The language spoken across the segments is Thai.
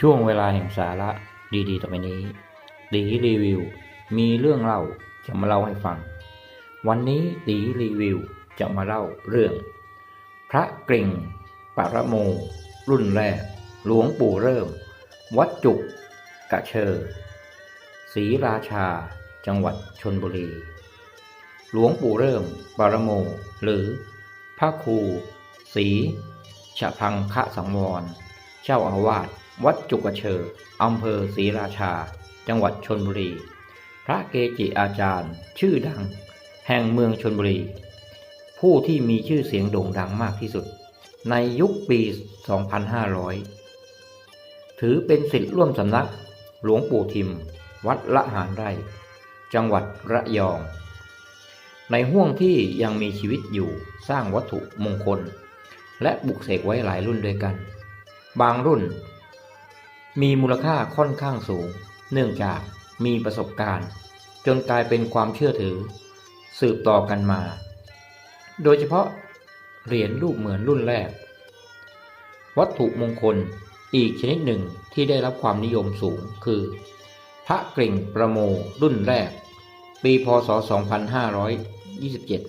ช่วงเวลาแห่งสาระดีๆ ต่อไปนี้ ตีรีวิว มีเรื่องเล่าจะมาเล่าให้ฟัง วันนี้ตีรีวิวจะมาเล่าเรื่อง พระกริ่งปรโม รุ่นแรก หลวงปู่เริ่ม วัดจุก กะเชอศรีราชา จังหวัดชนบุรี หลวงปู่เริ่มปรโม หรือ พระครูศรีฉะพังคะสังวร เจ้าอาวาส วัดจุกเชออำเภอศรีราชา จังหวัดชนบุรี พระเกจิอาจารย์ ชื่อดัง แห่งเมืองชนบุรี ผู้ที่มีชื่อเสียงโด่งดังมากที่สุด ในยุคปี 2500 ถือเป็นศิษย์ร่วมสำนัก หลวงปู่ทิม วัดละหารไร่ จังหวัดระยอง ในห่วงที่ยังมีชีวิตอยู่สร้างวัตถุมงคล และบุกเสกไว้หลายรุ่นด้วยกัน บางรุ่น มีมูลค่าค่อนข้างสูง เนื่องจากมีประสบการณ์ จนกลายเป็นความเชื่อถือ สืบต่อกันมา โดยเฉพาะเหรียญรูปเหมือนรุ่นแรก วัตถุมงคลอีกชนิดหนึ่งที่ได้รับความนิยมสูงคือ พระกริ่งประโมรุ่นแรก ปีพศ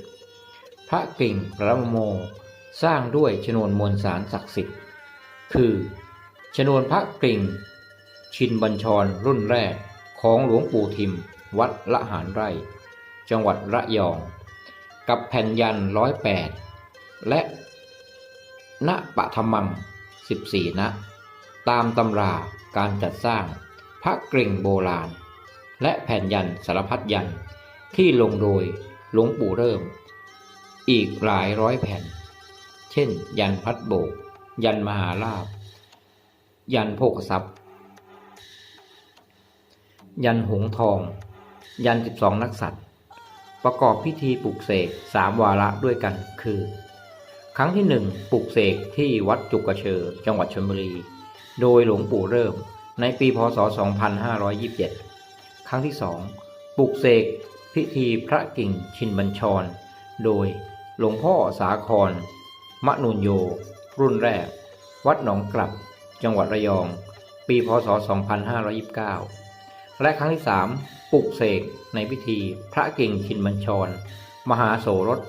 2527 พระกริ่งประโม สร้างด้วยชนวนมวลสารศักดิ์สิทธิ์ คือ ชนวนพระกริ่ง ชินบัญชรรุ่นแรกของหลวงปู่ทิม วัดละหารไร่ จังหวัดระยอง กับแผ่นยันร้อยแปดและณปะธรรมัง 14ณตามตำราการจัดสร้างพระกริ่งโบราณ และแผ่นยันสารพัดยันที่ลงโดยหลวงปู่เริ่ม อีกหลายร้อยแผ่น เช่น ยันพัดโบก ยันมหาลาภ ยันโภคทรัพย์ ยันหงทอง ยัน12นักสัตว์ ประกอบพิธีปลุกเสกสามวาระด้วยกันคือ ครั้งที่หนึ่งปลุกเสกที่วัดจุกกระเชอจังหวัดชลบุรี โดยหลวงปู่เริ่มในปีพศ 2527 ครั้งที่สองปลุกเสกพิธีพระกิ่งชินบัญชร โดยหลวงพ่อสาครมะนุนโย รุ่นแรก วัดหนองกลับ จังหวัดระยอง ปีพศ 2529 และครั้งที่สามปลุกเสกในพิธี พระกิ่งชินบัญชร มหาโสรส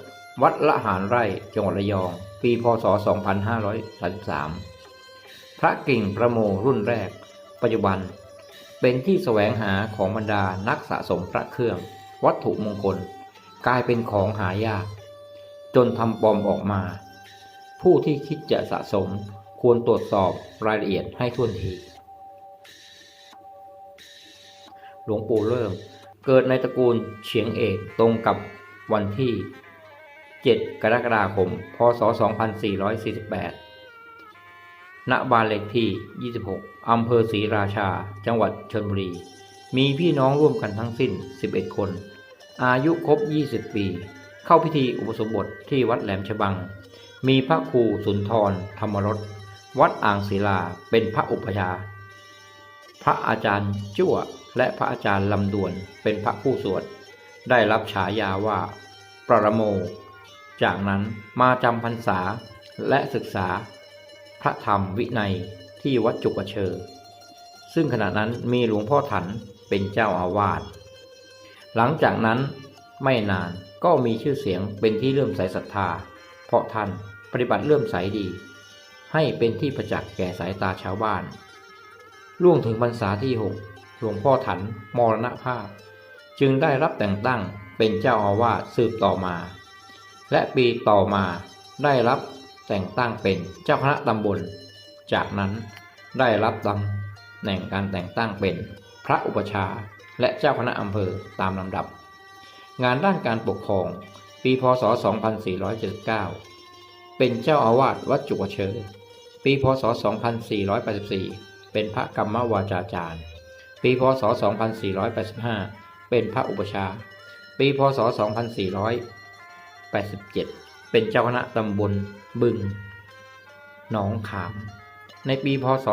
วัดละหารไร่ จังหวัดระยอง ปีพศ 2533 พระกิ่งประโมรุ่นแรก ปัจจุบัน เป็นที่แสวงหาของบรรดานักสะสมพระเครื่อง วัตถุมงคล กลายเป็นของหายาก จนทำปลอมออกมา ผู้ที่คิดจะสะสม ควรตรวจสอบรายละเอียดให้ท่วนที หลวงปู่เริ่ม เกิดในตระกูลเฉียงเอกตรงกับวันที่ 7 กรกฎาคม พศ 2448 ณ บ้านเลขที่ 26 อำเภอศรีราชา จังหวัดชนบุรี มีพี่น้องร่วมกันทั้งสิ้น 11 คน อายุครบ 20 ปี เข้าพิธีอุปสมบทที่วัดแหลมฉบังมีพระครูสุนทรธรรมรส วัดอ่างศิลาเป็นพระอุปชา พระอาจารย์จั่วและพระอาจารย์ลำดวนเป็นพระผู้สวด ได้รับฉายาว่า ปรโม จากนั้นมาจำพรรษาและศึกษา พระธรรมวินัยที่วัดจุกเชอซึ่งขณะนั้นมีหลวงพ่อถันเป็นเจ้าอาวาส หลังจากนั้นไม่นานก็มีชื่อเสียงเป็นที่เลื่อมใสศรัทธา เพราะท่านปฏิบัติเลื่อมใสดี ให้เป็นที่ประจักษ์แก่สายตาชาวบ้าน ล่วงถึงพรรษาที่หกหลวงพ่อถันมรณภาพ จึงได้รับแต่งตั้งเป็นเจ้าอาวาสสืบต่อมา และปีต่อมาได้รับแต่งตั้งเป็นเจ้าคณะตำบล จากนั้นได้รับตำแหน่งการแต่งตั้งเป็นพระอุปชาและเจ้าคณะอำเภอตามลำดับ งานด้านการปกครองปีพศ 2479 เป็นเจ้าอาวาสวัดจุกเชอ ปีพศ 2484 เป็นพระกรรมวาจาจารย์ ปีพศ 2485 เป็นพระอุปชา ปีพศ 2487 เป็นเจ้าคณะตำบลบึง หนองขาม ในปีพศ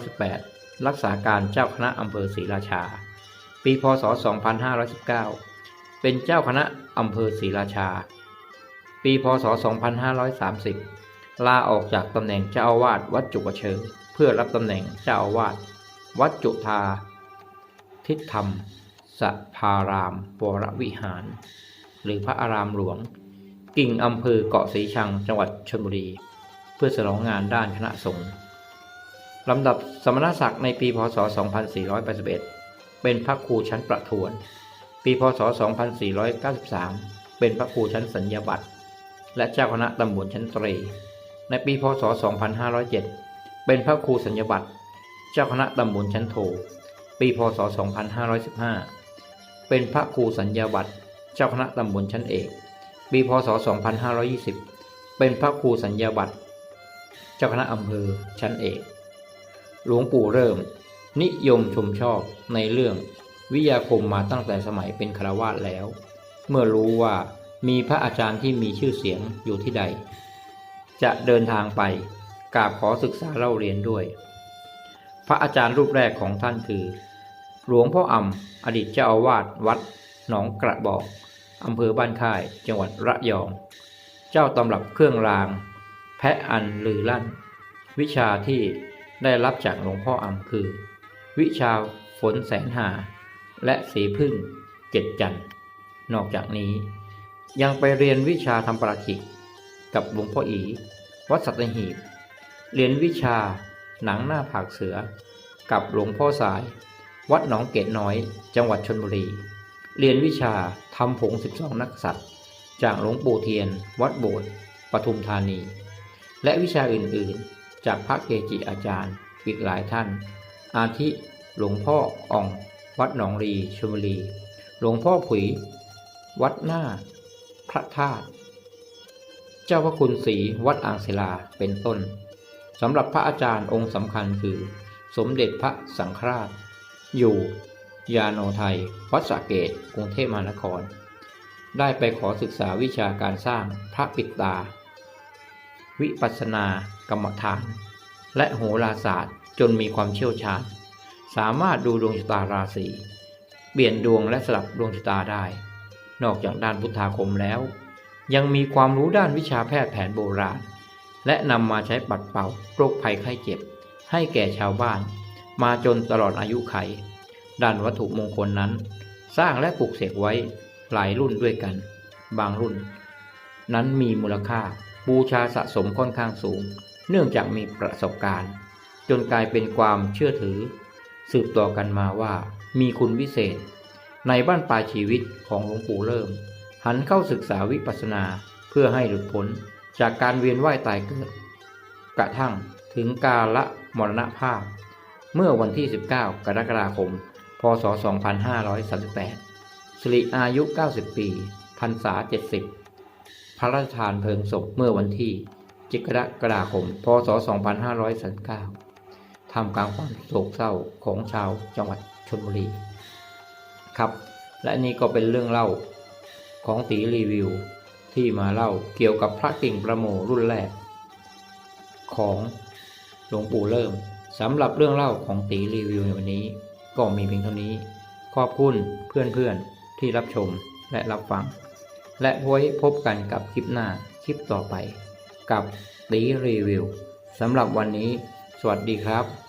2518 รักษาการเจ้าคณะอำเภอศรีราชา ปีพศ 2519 เป็นเจ้าคณะอำเภอศรีราชา ปีพศ 2530 ลาออกจากตำแหน่งเจ้าอาวาสวัดจุกเชิง เพื่อรับตำแหน่งเจ้าอาวาสวัดจุฑาทิศธรรมสภารามวรวิหาร หรือพระอารามหลวง กิ่งอำเภอเกาะสีชังจังหวัดชลบุรี เพื่อฉลองงานด้านคณะสงฆ์ลำดับสมณศักดิ์ในปีพศ 2481 เป็นพระครูชั้นประทวน ปีพศ 2493 เป็นพระครูชั้นสัญญาบัตรและเจ้าคณะตำบลชั้นตรี ในปีพศ 2507 เป็นพระครูสัญญาบัตรเจ้าคณะตำบลชั้นโท ปีพศ 2515 เป็นพระครูสัญญาบัตรเจ้าคณะตำบลชั้นเอก ปีพศ 2520 เป็นพระครูสัญญาบัตรเจ้าคณะอำเภอชั้นเอก หลวงปู่เริ่ม นิยมชมชอบในเรื่องวิยาคมมาตั้งแต่สมัยเป็นคารวาสแล้ว เมื่อรู้ว่ามีพระอาจารย์ที่มีชื่อเสียงอยู่ที่ใด จะเดินทางไปกราบขอศึกษาเล่าเรียนด้วย พระอาจารย์รูปแรกของท่านคือ หลวงพ่ออ่ำอดีตเจ้าอาวาสวัด หนองกระบอกอำเภอบ้านค่าย จังหวัดระยอง เจ้าตำรับเครื่องราง แพะอันลือลั่น วิชาที่ได้รับจากหลวงพ่ออ่ำคือ วิชาฝนแสนหา และสีพึ่งเจ็ดจันนอกจากนี้ ยังไปเรียนวิชาทำปราชิก กับหลวงพ่ออี วัดสัตหีบ เรียนวิชา หนังหน้าผากเสือ กับหลวงพ่อสาย วัดหนองเกตน้อย จังหวัดชนบุรี เรียนวิชาทำผง 12 นักษัตริย์จากหลวงปู่เทียน วัดโบสถ์ปทุมธานี และวิชาอื่นๆ จากพระเกจิอาจารย์อีกหลายท่าน อาทิหลวงพ่ออ่อง วัดหนองรีชลบุรี หลวงพ่อผุย วัดหน้า พระธาตุ เจ้าพระคุณศรีวัดอ่างศิลาเป็นต้นสำหรับพระอาจารย์องค์สำคัญคือ สมเด็จพระสังฆราช อยู่ ยาโนไทย วัดสระเกตกรุงเทพมหานคร ได้ไปขอศึกษาวิชาการสร้างพระปิดตา วิปัสสนากรรมฐาน และโหราศาสตร์จนมีความเชี่ยวชาญ สามารถดูดวงชะตาราศีเปลี่ยนดวงและสลับดวงชะตาได้ นอกจากด้านพุทธาคมแล้ว ยังมีความรู้ด้านวิชาแพทย์แผนโบราณ และนำมาใช้ปัดเป่าโรคภัยไข้เจ็บ ให้แก่ชาวบ้าน มาจนตลอดอายุไข ด้านวัตถุมงคลนั้น สร้างและปลูกเสกไว้หลายรุ่นด้วยกัน บางรุ่น นั้นมีมูลค่าบูชาสะสมค่อนข้างสูง เนื่องจากมีประสบการณ์ จนกลายเป็นความเชื่อถือ สืบต่อกันมาว่ามีคุณวิเศษ ในบ้านปลายชีวิตของหลวงปู่เริ่ม หันเข้าศึกษาวิปัสสนาเพื่อให้หลุดพ้นจากการเวียนว่ายตายเกิด กระทั่งถึงกาละมรณภาพ เมื่อวันที่ 19 กรกฎาคม พศ 2538สิริอายุ 90 ปีพรรษา 70 พระราชทานเพลิงศพเมื่อวันที่7กรกฎาคม พศ 2539ทำกลางความโศกเศร้าของชาวจังหวัดชลบุรี ครับ และนี่ก็เป็นเรื่องเล่า ของตีรีวิว ที่มาเล่าเกี่ยวกับพระกิ่งประโมรุ่นแรก ของหลวงปู่เริ่มสำหรับเรื่องเล่าของตีรีวิวในวันนี้ ก็มีเพียงเท่านี้ ขอบคุณเพื่อนๆที่รับชมและรับฟัง และไว้พบกันกับคลิปหน้าคลิปต่อไป กับตีรีวิวสำหรับวันนี้ สวัสดีครับ